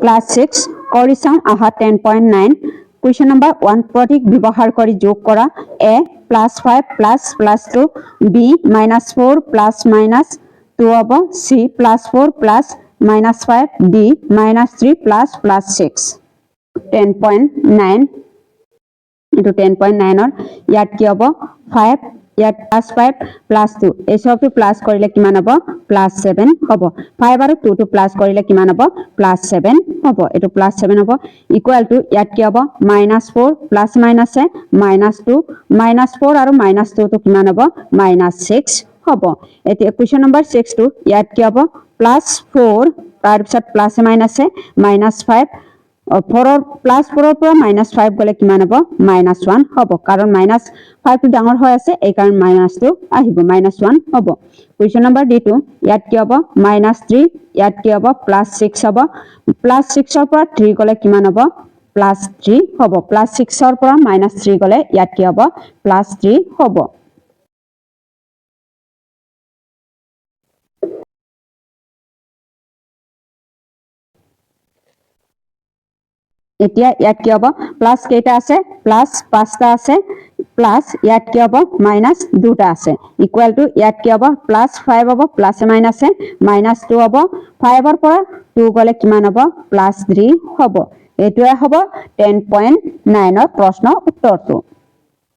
Class six কৰি চাওঁ আহা ten point nine question number one প্ৰতীক ব্যৱহাৰ কৰি যোগ কৰা A plus five plus plus two B minus four plus minus two হ'ব C plus four plus minus five D minus three plus plus six ten point nine এইটো ten point নাইনৰ ইয়াত কি হ'ব? ফাইভ ইয়াত প্লাছ ফাইভ প্লাছ টু এই চবটো plus কৰিলে কিমান হ'ব প্লাছ ছেভেন হ'ব ফাইভ আৰু টুটো প্লাছ কৰিলে কিমান হ'ব প্লাছ ছেভেন হ'ব এইটো প্লাছ ছেভেন হ'ব ইকুৱেল টু ইয়াত কি হ'ব মাইনাছ ফ'ৰ প্লাছ মাইনাছে মাইনাছ টু মাইনাছ ফ'ৰ আৰু মাইনাছ টুটো কিমান হ'ব মাইনাছ ছিক্স হ'ব এতিয়া কুৱেশ্যন নম্বৰ ছিক্সটো ইয়াত কি হ'ব প্লাছ ফ'ৰ তাৰপিছত প্লাছে মাইনাছে মাইনাছ ফাইভ ফ'ৰৰ প্লাছ ফ'ৰৰ পৰা মাইনাছ ফাইভ গ'লে কিমান হ'ব? মাইনাছ ওৱান হ'ব। কাৰণ মাইনাছ ফাইভটো ডাঙৰ হৈ আছে এইকাৰণে মাইনাছটো আহিব। মাইনাছ ওৱান হ'ব। কুৱেশ্যন নম্বৰ ডিটো ইয়াত কি হ'ব? মাইনাছ থ্ৰী ইয়াত কি হ'ব? প্লাছ ছিক্স হ'ব। প্লাছ ছিক্সৰ পৰা থ্ৰী গ'লে কিমান হ'ব? প্লাছ থ্ৰী হ'ব। প্লাছ ছিক্সৰ পৰা মাইনাছ থ্ৰী গ'লে ইয়াত কি হ'ব? প্লাছ থ্ৰী হ'ব। এতিয়া ইয়াত কি হ'ব? প্লাছ কেইটা আছে? প্লাছ পাঁচটা আছে। প্লাছ ইয়াত কি হ'ব? মাইনাছ দুটা আছে। ইকুৱেল টু ইয়াত কি হ'ব? প্লাছ ফাইভ হ'ব। প্লাছে মাইনাছে মাইনাছ টু হ'ব। ফাইভৰ পৰা টু গ'লে কিমান হ'ব? প্লাছ থ্ৰী হ'ব। এইটোৱে হ'ব টেন পইণ্ট নাইনৰ প্ৰশ্নৰ উত্তৰটো।